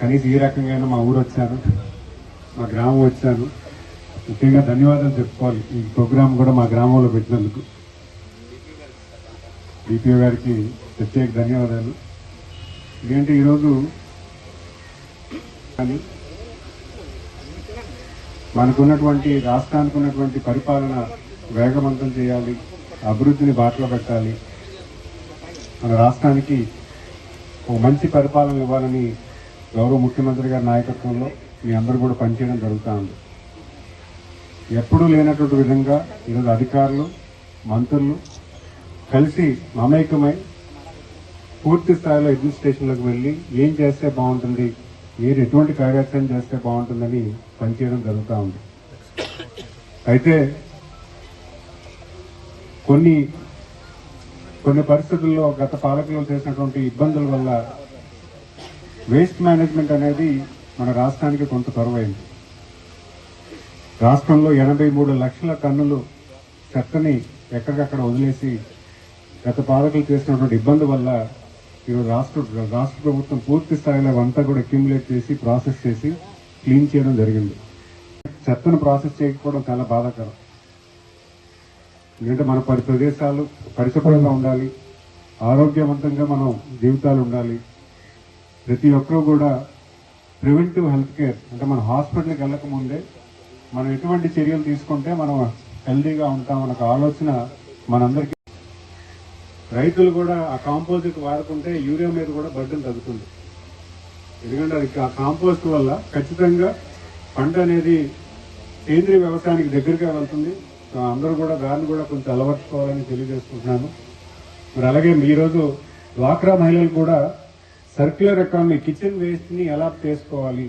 కనీసం ఈ రకంగా మా ఊరు వచ్చాను మా గ్రామం వచ్చాను ముఖ్యంగా ధన్యవాదాలు చెప్పుకోవాలి. ఈ ప్రోగ్రాం కూడా మా గ్రామంలో పెట్టినందుకు. డిపిఓ గారికి ప్రత్యేక ధన్యవాదాలు. ఎందుకంటే ఈరోజు? కానీ మనకున్నటువంటి రాష్ట్రానికి ఉన్నటువంటి పరిపాలన వేగవంతం చేయాలి అభివృద్ధిని బాటలో పెట్టాలి. మన రాష్ట్రానికి ఒక మంచి పరిపాలన ఇవ్వాలని గౌరవ ముఖ్యమంత్రి గారి నాయకత్వంలో మీ అందరూ కూడా పనిచేయడం జరుగుతూ ఉంది ఎప్పుడూ లేనటువంటి విధంగా ఈరోజు అధికారులు మంత్రులు కలిసి మమేకమై పూర్తి స్థాయిలో అడ్మినిస్ట్రేషన్లోకి వెళ్ళి ఏం చేస్తే బాగుంటుంది మీరు ఎటువంటి కార్యాచరణ చేస్తే బాగుంటుందని పనిచేయడం జరుగుతూ ఉంది అయితే కొన్ని కొన్ని పరిస్థితుల్లో గత పాలకులు చేసినటువంటి ఇబ్బందుల వల్ల వేస్ట్ మేనేజ్మెంట్ అనేది మన రాష్ట్రానికి కొంత కరువైంది రాష్ట్రంలో ఎనభై మూడు లక్షల టన్నులు చెత్తని ఎక్కడికక్కడ వదిలేసి గత పాలకులు చేసినటువంటి ఇబ్బంది వల్ల ఈరోజు రాష్ట్ర రాష్ట్ర ప్రభుత్వం పూర్తి స్థాయిలో అంతా కూడా అక్యుములేట్ చేసి ప్రాసెస్ చేసి క్లీన్ చేయడం జరిగింది. చెత్తను ప్రాసెస్ చేయకపోవడం చాలా బాధాకరం. ఎందుకంటే మన పరి ప్రదేశాలు పరిశుభ్రంగా ఉండాలి ఆరోగ్యవంతంగా మనం జీవితాలు ఉండాలి ప్రతి ఒక్కరూ కూడా ప్రివెంటివ్ హెల్త్ కేర్ అంటే మన హాస్పిటల్కి వెళ్ళకముందే మనం ఎటువంటి చర్యలు తీసుకుంటే మనం హెల్దీగా ఉంటాం మనకు ఆలోచన మనందరికీ. రైతులు కూడా ఆ కాంపోజిట్ వాడుకుంటే యూరియా మీద కూడా బడ్డం తగ్గుతుంది. ఎందుకంటే అది ఆ కాంపోస్ట్ వల్ల ఖచ్చితంగా పంట అనేది సేంద్రీయ వ్యవసాయానికి దగ్గరగా వెళ్తుంది. సో అందరూ కూడా దాన్ని కూడా కొంచెం అలవర్చుకోవాలని తెలియజేసుకుంటున్నాను. మరి అలాగే ఈరోజు డ్వాక్రా మహిళలు కూడా సర్క్యులర్ ఎకానమీ కిచెన్ వేస్ట్ని ఎలా చేసుకోవాలి?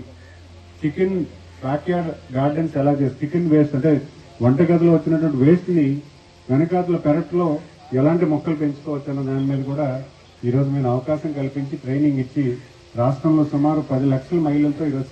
చికెన్ బ్యాక్యార్డ్ గార్డెన్స్ ఎలా చేస్తారు చికెన్ వేస్ట్ అంటే వంటగదిలో వచ్చినటువంటి వేస్ట్ని వెనకాతల పెరట్లో ఎలాంటి మొక్కలు పెంచుకోవచ్చు అన్న దాని మీద కూడా ఈరోజు మేము అవకాశం కల్పించి ట్రైనింగ్ ఇచ్చి రాష్ట్రంలో సుమారు పది లక్షల మహిళలతో ఈరోజు